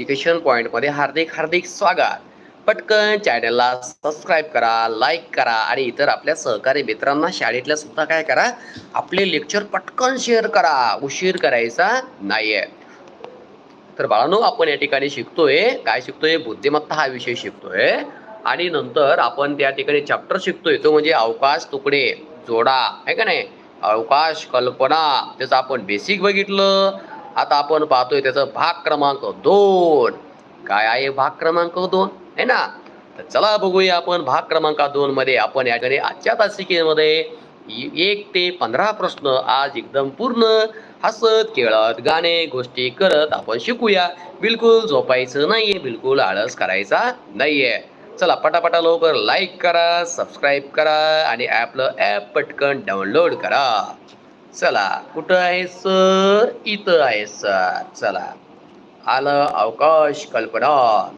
Education पॉईंटमध्ये हार्दिक हार्दिक स्वागत. पटकन चॅनलला सबस्क्राईब करा लाईक करा आणि इतर आपल्या सहकारी मित्रांना शाळेतल्या सुद्धा काय करा आपले लेक्चर पटकन शेअर करा. उशीर करायचा नाहीये. तर बाळांनो आपण या ठिकाणी शिकतोय. काय शिकतोय? बुद्धिमत्ता हा विषय शिकतोय. आणि नंतर आपण त्या ठिकाणी चॅप्टर शिकतोय. तो म्हणजे अवकाश तुकडे जोडा आहे का नाही? अवकाश कल्पना त्याचं आपण बेसिक बघितलं. आता आपण पाहतोय त्याचा भाग क्रमांक दोन. काय आहे भाग क्रमांक दोन? आहे ना? तर चला बघूया आपण भाग क्रमांक दोन मध्ये आपण याकडे आजच्या तासिकेमध्ये एक ते पंधरा प्रश्न आज एकदम पूर्ण हसत खेळत गाणे गोष्टी करत आपण शिकूया. बिलकुल झोपायचं नाहीये बिलकुल आळस करायचा नाहीये. चला पटापटा लवकर लाईक करा सबस्क्राईब करा आणि ॲपलं ॲप पटकन डाउनलोड करा. चला कुठं आहे सर? इथं आहे सर. चला. आलं अवकाश कल्पना.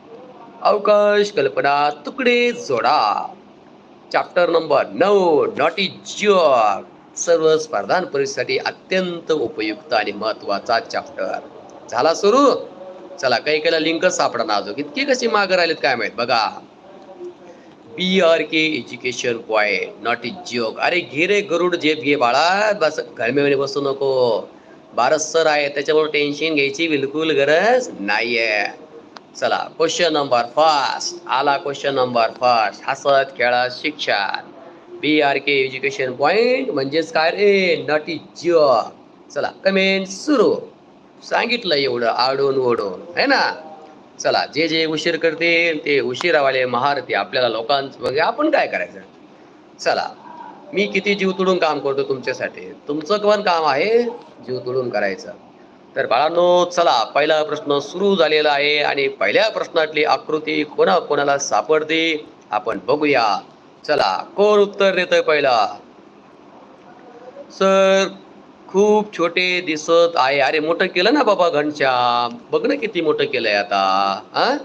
अवकाश कल्पना तुकडे जोडा. चॅप्टर नंबर नऊ नॉटी जॉग सर्व स्पर्धा परीक्षेसाठी अत्यंत उपयुक्त आणि महत्त्वाचा चॅप्टर झाला सुरू? चला काही काही लिंक सापडा अजून. इतकी कशी मागे राहिलेत काय माहीत? बघा. B R K education point not is joke अरे घे रे गरुड झेप घे बाळा. बस घरमेवणे बसू नको भारत सर आहे. त्याच्यामुळे टेन्शन घ्यायची बिलकुल गरज नाहीये. चला क्वेश्चन नंबर फर्स्ट आला क्वेश्चन नंबर फर्स्ट हसत खेळत शिक्षण. B R K education point म्हणजेच काय रे? नॉट इज जोक चला कमेंट सुरू. सांगितलं एवढं आडून ओढून है ना? चला जे जे उशीर करतील ते उशिरावाले महारथी आपल्याला लोकांचं वगैरे आपण काय करायचं? चला मी किती जीव तुडून काम करतो तुमच्यासाठी? तुमचं पण काम आहे जीव तुडून करायचं. तर बाळांनो चला पहिला प्रश्न सुरू झालेला आहे आणि पहिल्या प्रश्नातली आकृती कोणा कोणाला सापडते आपण बघूया. चला कोण उत्तर देतोय पहिला? सर खूप छोटे दिसत आहे. अरे मोठं केलं ना बाबा घनश्याम. बघ ना किती मोठं केलंय आता. हा?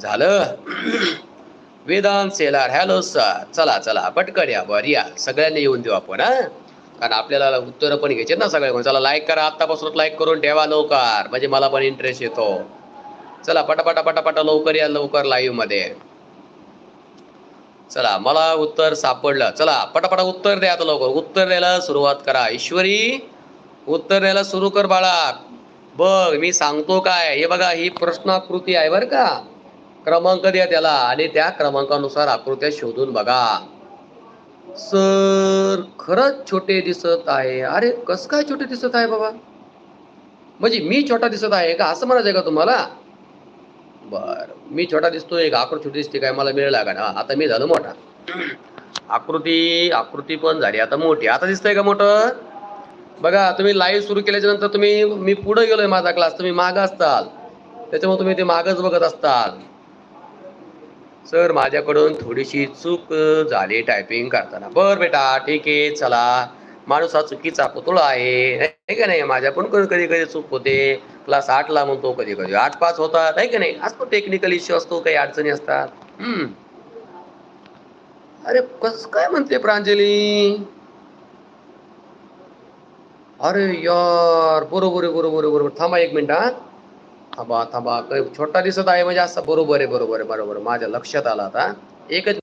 झालं? Vedanta seller hello sir. चला चला. पटकन या बर या. सगळ्यांनी येऊन देऊ आपण हा? कारण आपल्याला उत्तरं पण घ्यायचे ना सगळे चला लाईक करा. आत्तापासून लाईक करून ठेवा लवकर. म्हणजे मला पण इंटरेस्ट येतो. चला पटापटा पटापटा लवकर या लवकर लाईव्हमध्ये. चला मला उत्तर सापडलं. चला पटापटा उत्तर द्या आता लवकर. उत्तर द्यायला सुरुवात करा. ईश्वरी उत्तर द्यायला सुरू कर बाळा. बघ मी सांगतो काय? हे बघा ही प्रश्नाकृती आहे बरं का? क्रमांक द्या त्याला आणि त्या क्रमांकानुसार आकृत्या शोधून बघा. सर खरंच छोटे दिसत आहे. अरे कस काय छोटे दिसत आहे बाबा? म्हणजे मी छोटा दिसत आहे का? असं म्हणायचं का तुम्हाला? बर. मी छोटा दिसतोय का आकृती छोटी दिसते काय? मला वेळ का ना आता मी झालो मोठा. आकृती आकृती पण झाली. आता मोठी. आता दिसतंय का मोठं? बघा तुम्ही लाईव्ह सुरू केल्याच्यानंतर तुम्ही मी पुढे गेलोय माझा क्लास तुम्ही मागं असताल. त्याच्यामुळे तुम्ही ते मागच बघत असताल. सर माझ्याकडून थोडीशी चूक झाली टायपिंग करताना. बर बेटा ठीक आहे चला. माणूस हा चुकीचा पुतळा आहे. नाही का नाही? माझ्या पण कधी कधी कधी चूक होते. क्लास आठला म्हणतो कधी कधी आठ पाच होतात नाही का नाही? असतो टेक्निकल इश्यू असतो काही अडचणी असतात. हम्म. अरे कस काय म्हणते प्रांजली? अरे यार बरोबर आहे बरोबर आहे बरोबर. थांबा एक मिनिट हा. थांबा थांबा. काही छोटा दिसत आहे म्हणजे असं बरोबर आहे बरोबर आहे बरोबर माझ्या लक्षात आला आता. एकच